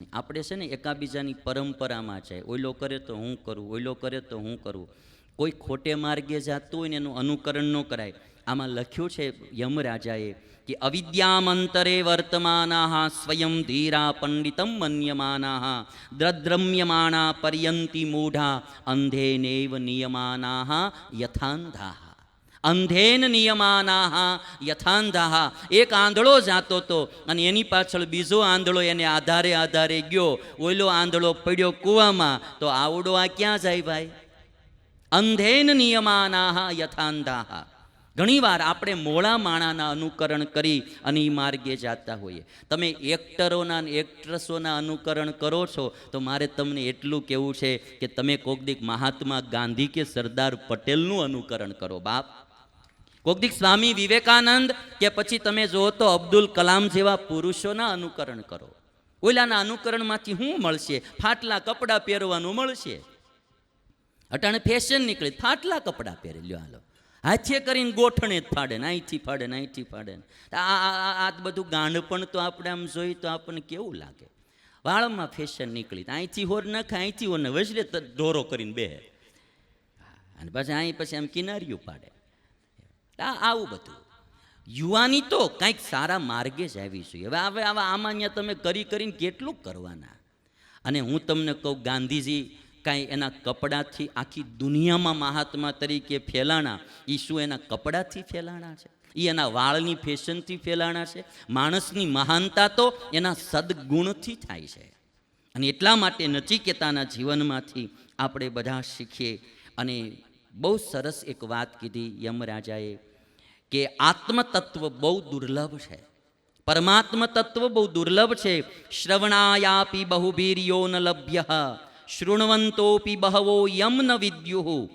આપણે છે ને એકાબીજાની પરંપરામાં છે ઓઈલો કરે તો હું કરું ઓઈલો કરે તો હું કરું. કોઈ ખોટે માર્ગે જાતું હોય ને એનું અનુકરણ ન કરાય. આમાં લખ્યું છે યમરાજાએ કે અવિદ્યામંતરે વર્તમાના સ્વયં ધીરા પંડિતમ મન્યમાના દ્રદ્રમ્યમાણા પર્યંતિ મૂઢા, અંધેનેવ નિયમાના યથાંધા અંધેન નિયમાનાહ યથાંધાહ. એક આંધળો જાતો તો અને એની પાછળ બીજો આંધળો એને આધારે આધારે ગયો. ઓઈલો આંધળો પડ્યો કૂવામાં. તો આવડો આ ક્યાં જાય ભાઈ? અંધેન નિયમાનાહ યથાંધાહ. ઘણીવાર આપણે મોળા માણાના અનુકરણ કરી અને એ માર્ગે જાતા હોઈએ. તમે એક્ટરોના એક્ટ્રેસોના અનુકરણ કરો છો, તો મારે તમને એટલું કહેવું છે કે તમે કોક દીક મહાત્મા ગાંધી કે સરદાર પટેલનું અનુકરણ કરો, બાપ. કોક દીક સ્વામી વિવેકાનંદ કે પછી તમે જુઓ તો અબ્દુલ કલામ જેવા પુરુષોના અનુકરણ કરો. ઓલાના અનુકરણમાંથી શું મળશે? ફાટલા કપડાં પહેરવાનું મળશે? અટાણે ફેશન નીકળી, ફાટલા કપડાં પહેરી. લ્યો હાલો. હાથે કરીને ગોઠણે જ ફાડે ને અહીંથી ફાડે ને અહીંથી ફાડે આ, આ- બધું ગાંડ પણ તો આપણે આમ જોઈ તો આપણને કેવું લાગે? વાળમાં ફેશન નીકળી અહીંથી હોર નાખે અહીંથી હોર ને વજલે ઢોરો કરીને બે અને પછી અહીં પછી આમ કિનારીઓ પાડે. આવું બધું. યુવાની તો કંઈક સારા માર્ગે જ આવી જોઈએ હવે હવે આવા આમાન્ય તમે કરી કરીને કેટલું કરવાના? અને હું તમને કહું, ગાંધીજી કાંઈ એના કપડાથી આખી દુનિયામાં મહાત્મા તરીકે ફેલાણા એ શું એના કપડાથી ફેલાણા છે. એ એના વાળની ફેશનથી ફેલાણા છે. માણસની મહાનતા તો એના સદગુણથી થાય છે. અને એટલા માટે નચિકેતાના જીવનમાંથી આપણે બધા શીખીએ. અને બહુ સરસ એક વાત કીધી યમરાજાએ. કે આત્મતત્વ બહુ દુર્લભ છે. પરમાત્મ તત્વ બહુ દુર્લભ છે. શ્રવણાયાપી બહુભીર્યો ન લભ્ય. શૃણવંતોપી બહવો યમ ન વિદ્યુ.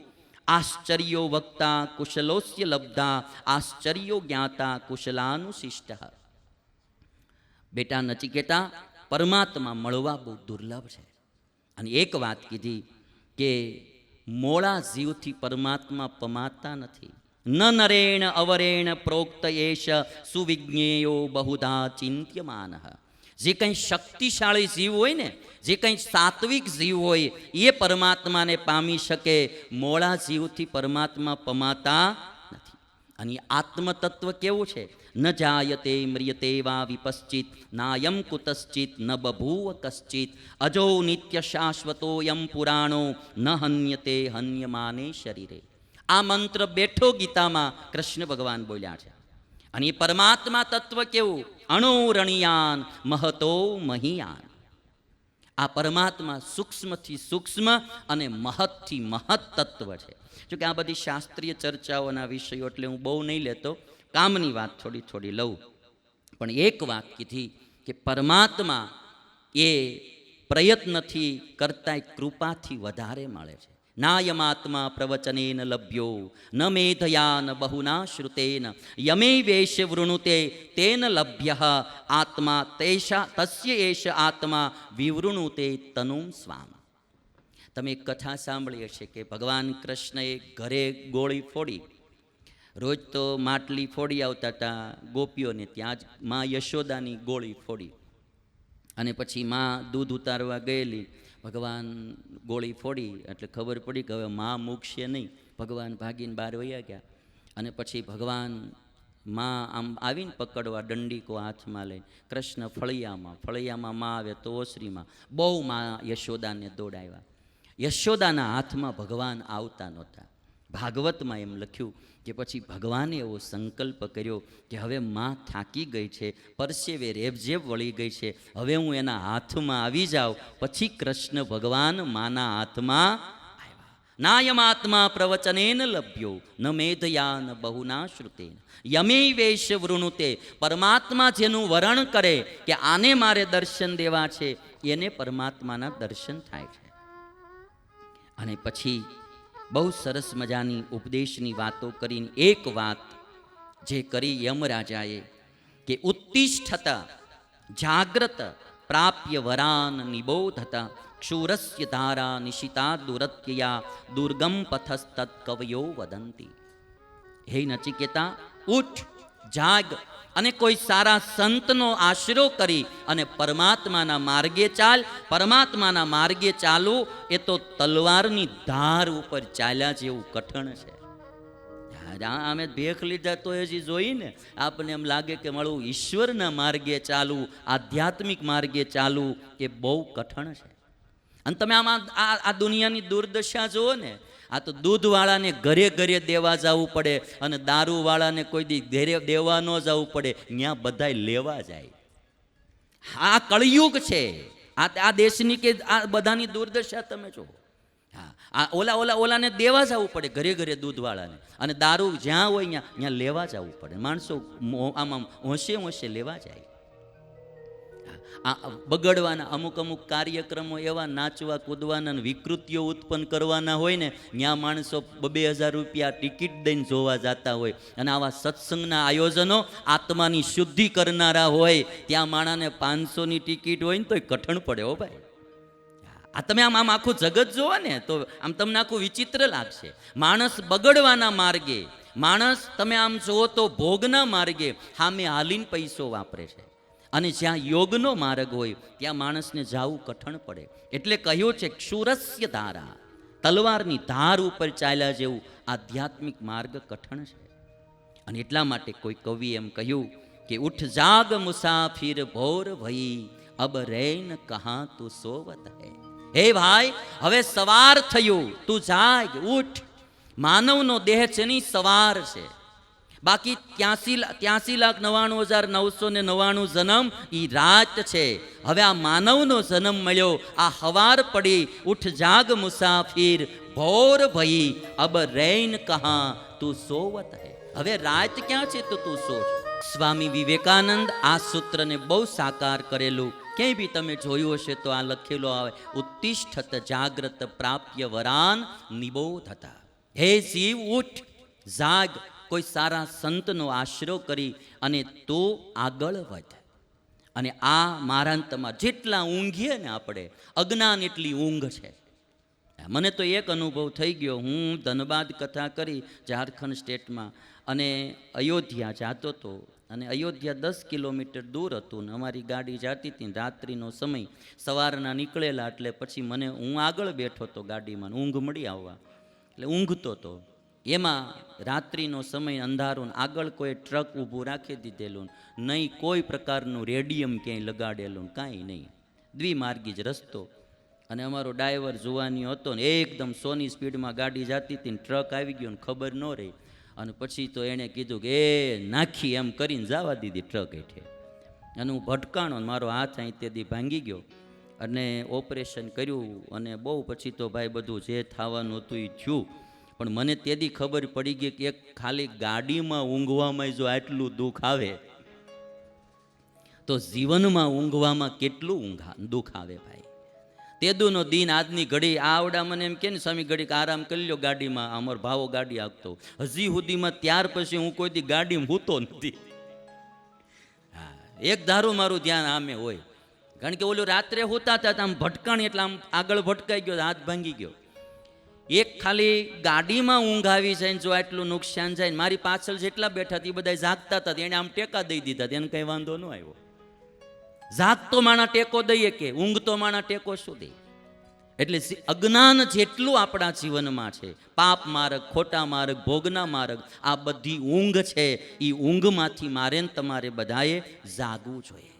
આશ્ચર્યો વક્તા કુશલોસ્ય લબ્ધા. આશ્ચર્યો જ્ઞાતા કુશલાનુશિષ્ટ. બેટા નચિકેતા, પરમાત્મા મળવા બહુ દુર્લભ છે. અને એક વાત કીધી કે મોળા જીવથી પરમાત્મા પમાતા નથી. ન નરેણ અવરેણ પ્રોક્ત એશ સુવિજ્ઞેયો બહુધા ચિંત્યમાન જે કંઈ શક્તિશાળી જીવ હોય ને જે કંઈ સાત્વિક જીવ હોય એ પરમાત્માને પામી શકે મોળા જીવથી પરમાત્મા પમાતા નથી અને આત્મતત્વ કેવું છે ન જાયતે મ્રિયતે વા વિપશ્ચિત નાયમ કુતશ્ચિત ન બભૂવ કશ્ચિત અજો નિત્ય શાશ્વતોયમ પુરાણો ન હન્યતે હન્યમાને શરીરે આ મંત્ર બેઠો ગીતામાં કૃષ્ણ ભગવાન બોલ્યા છે. અને એ પરમાત્મા તત્વ કેવું? અણુરણિયાન મહતો મહિયાન. આ પરમાત્મા સૂક્ષ્મથી સૂક્ષ્મ અને મહત્થી મહત તત્વ છે. જોકે આ બધી શાસ્ત્રીય ચર્ચાઓના વિષયો એટલે હું બહુ નહીં લેતો, કામની વાત થોડી થોડી લઉં. પણ એક વાત કીધી કે પરમાત્મા એ પ્રયત્નથી કરતા કૃપાથી વધારે મળે છે. નાયમાત્મા પ્રવચનેન લભ્યો ન મેધયા ન બહુના શ્રુતેન યમે વેશ વૃણુતે તેન લભ્ય આત્મા તેષા તસ્ય એશ આત્મા વિવૃણુતે તનુમ સ્વામ તમે કથા સાંભળી હશે કે ભગવાન કૃષ્ણએ ઘરે ગોળી ફોડી. રોજ તો માટલી ફોડી આવતા હતા ગોપીઓને ત્યાં જ મા યશોદાની ગોળી ફોડી. અને પછી માં દૂધ ઉતારવા ગયેલી. ભગવાન ગોળી ફોડી, એટલે ખબર પડી કે હવે માં મૂકશે નહીં. ભગવાન ભાગીને બહાર વયા ગયા. અને પછી ભગવાનમાં આમ આવીને પકડવા દંડીકો હાથમાં લઈને, કૃષ્ણ ફળિયામાં ફળિયામાં માં આવે તો ઓસરીમાં, બહુ માં યશોદાને દોડાવ્યા. યશોદાના હાથમાં ભગવાન આવતા નહોતા. ભાગવતમાં એમ લખ્યું કે પછી ભગવાને એવો સંકલ્પ કર્યો કે હવે માં થાકી ગઈ છે, પરસેવે રેબઝેબ વળી ગઈ છે, હવે હું એના હાથમાં આવી જાઉં. પછી કૃષ્ણ ભગવાન માના હાથમાં નાયમાત્મા પ્રવચનેન લભ્યો, ન મેધયા ન બહુના શ્રુતેન. યમે વેશ વૃણુતે, પરમાત્મા જેનું વરણ કરે કે આને મારે દર્શન દેવા છે, એને પરમાત્માના દર્શન થાય છે. અને પછી બહુ સરસ મજાની ઉપદેશની વાતો કરીને એક વાત જે કરી યમરાજાએ કે ઉત્તિષ્ઠત, જાગ્રત પ્રાપ્ય વરાન નિબોધત, ક્ષુરસ્ય ધારા, નિશિતા, દુરત્યયા, દુર્ગમ પથસ્તત કવયો વદંતી। હે નચિકેતા, ઉઠ! જાગ અને કોઈ સારા સંતનો આશરો કરી અને પરમાત્માના માર્ગે ચાલ, પરમાત્માના માર્ગે ચાલવું એ તો તલવારની ધાર ઉપર ચાલ્યા જેવું કઠણ છે. અમે ભેખ લીધા તો હજી જોઈને આપણને એમ લાગે કે મળવું ઈશ્વરના માર્ગે ચાલવું, આધ્યાત્મિક માર્ગે ચાલવું, એ બહુ કઠણ છે. અને તમે આમાં આ દુનિયાની દુર્દશા જુઓ ને, આ તો દૂધવાળાને ઘરે ઘરે દેવા જવું પડે અને દારૂવાળાને કોઈ દી ઘરે દેવા ન જવું પડે ત્યાં બધાય લેવા જાય. આ કળિયુગ છે. આ આ દેશની કે આ બધાની દુર્દશા તમે જુઓ. હા, આ ઓલા ઓલા ઓલાને દેવા જવું પડે ઘરે ઘરે દૂધવાળાને. અને દારૂ જ્યાં હોય ત્યાં ત્યાં લેવા જવું પડે. માણસો આમાં હોંશે હોંશે લેવા જાય. બગડવાના અમુક અમુક કાર્યક્રમો એવા નાચવા, કૂદવાના વિકૃતિઓ ઉત્પન્ન કરવાના હોય ને, ત્યાં માણસો બે હજાર રૂપિયા ટિકિટ દઈને જોવા જતા હોય. અને આવા સત્સંગના આયોજનો આત્માની શુદ્ધિ કરનારા હોય. ત્યાં માણાને પાંચસોની ટિકિટ હોય ને તોય કઠણ પડે હો ભાઈ. આ તમે આમ આમ આખું જગત જુઓ ને, તો આમ તમને આખું વિચિત્ર લાગશે. માણસ બગડવાના માર્ગે, માણસ તમે આમ જુઓ તો ભોગના માર્ગે સામે હાલીને પૈસો વાપરે છે. અને જ્યાં યોગનો માર્ગ હોય, ત્યાં માણસને જાવું કઠણ પડે. એટલે કહ્યું છે, ક્ષુરસ્ય ધારા. તલવારની ધાર ઉપર ચાલ્યા જેવું આધ્યાત્મિક માર્ગ કઠણ છે. અને એટલા માટે કોઈ કવિ એમ કહ્યું કે, ઉઠ જાગ મુસાફિર ભોર ભઈ, અબ રૈન કહા તું સોવત હૈ. હે ભાઈ, હવે સવાર થયું, તું જાગ, ઉઠ. માનવનો દેહ છે સવાર છે? બાકી ત્યાંસી ત્યાંસી લાખ નવ્વાણું હજાર નવસો ને નવ્વાણું જન્મ એ રાત છે. હવે આ માનવનો જન્મ મળ્યો. આ હવાર પડી. ઉઠ જાગ મુસાફિર. ભોર ભઈ. અબ રૈન કહા તું સોવત હૈ. હવે રાત ક્યાં છે તો તું સો સ્વામી વિવેકાનંદ આ સૂત્રને બહુ સાકાર કરેલું. ક્યાંય બી તમે જોયું હશે તો આ લખેલો આવે. ઉત્તિષ્ઠત જાગ્રત પ્રાપ્ય વરાન નિબોધતા હે જીવ, ઉઠ, જાગ કોઈ સારા સંતનો આશરો કરી અને તો આગળ વધ. અને આ મારા તમારા જેટલા ઊંઘીએ ને આપણે, અજ્ઞાન એટલી ઊંઘ છે. મને તો એક અનુભવ થઈ ગયો, હું ધનબાદ કથા કરી ઝારખંડ સ્ટેટમાં અને અયોધ્યા જાતો હતો અને અયોધ્યા દસ કિલોમીટર દૂર હતું ને અમારી ગાડી જાતી હતી રાત્રિનો સમય, સવારના નીકળેલા એટલે પછી મને હું આગળ બેઠો હતો ગાડીમાં ઊંઘ મળી આવવા. એટલે ઊંઘતો હતો એમાં રાત્રિનો સમય અંધારો આગળ કોઈ ટ્રક ઊભું રાખી દીધેલું નહીં કોઈ પ્રકારનું રેડિયમ ક્યાંય લગાડેલું કાંઈ નહીં. દ્વિમાર્ગી જ રસ્તો. અને અમારો ડ્રાઈવર જોવાની હતો ને એકદમ સોની સ્પીડમાં ગાડી જતી હતી ને ટ્રક આવી ગયો ને ખબર ન રહી. અને પછી તો એણે કીધું કે, એ નાખી એમ કરીને જવા દીધી ટ્રક હેઠે. અને હું ભટકાણો મારો હાથ અહીં તેથી ભાંગી ગયો. અને ઓપરેશન કર્યું અને બહુ પછી તો ભાઈ બધું જે થવાનું હતું એ થયું. પણ મને તેથી ખબર પડી ગઈ કે એક ખાલી ગાડીમાં ઊંઘવામાં જો આટલું દુઃખ આવે, તો જીવનમાં ઊંઘવામાં કેટલું ઊંઘા, દુઃખ આવે ભાઈ. તેદુનો દિન આજની ઘડી આવડા મને એમ કે ને, સ્વામી, ઘડીક આરામ કરી લ્યો ગાડીમાં, અમારો ભાવો ગાડી આપતો. હજી સુધીમાં ત્યાર પછી હું કોઈ દી ગાડીમાં હૂતો નથી. હા, એક ધારું મારું ધ્યાન આમે હોય. કારણ કે ઓલું રાત્રે હોતા હતા આમ ભટકાણી એટલે આમ આગળ ભટકાઈ ગયો, હાથ ભાંગી ગયો. એક ખાલી ગાડીમાં ઊંઘ આવી જાય જો આટલું નુકસાન જાય મારી પાછળ જેટલા બેઠા હતા એ બધા જાગતા હતા, એને આમ ટેકા દઈ દીધા એને કંઈ વાંધો ન આવ્યો. જાગતો માણા ટેકો દઈએ કે ઊંઘતો માણા ટેકો શું દે એટલે અજ્ઞાન જેટલું આપણા જીવનમાં છે, પાપ માર્ગ, ખોટા માર્ગ, ભોગના માર્ગ, આ બધી ઊંઘ છે એ ઊંઘમાંથી મારે તમારે બધાએ જાગવું જોઈએ.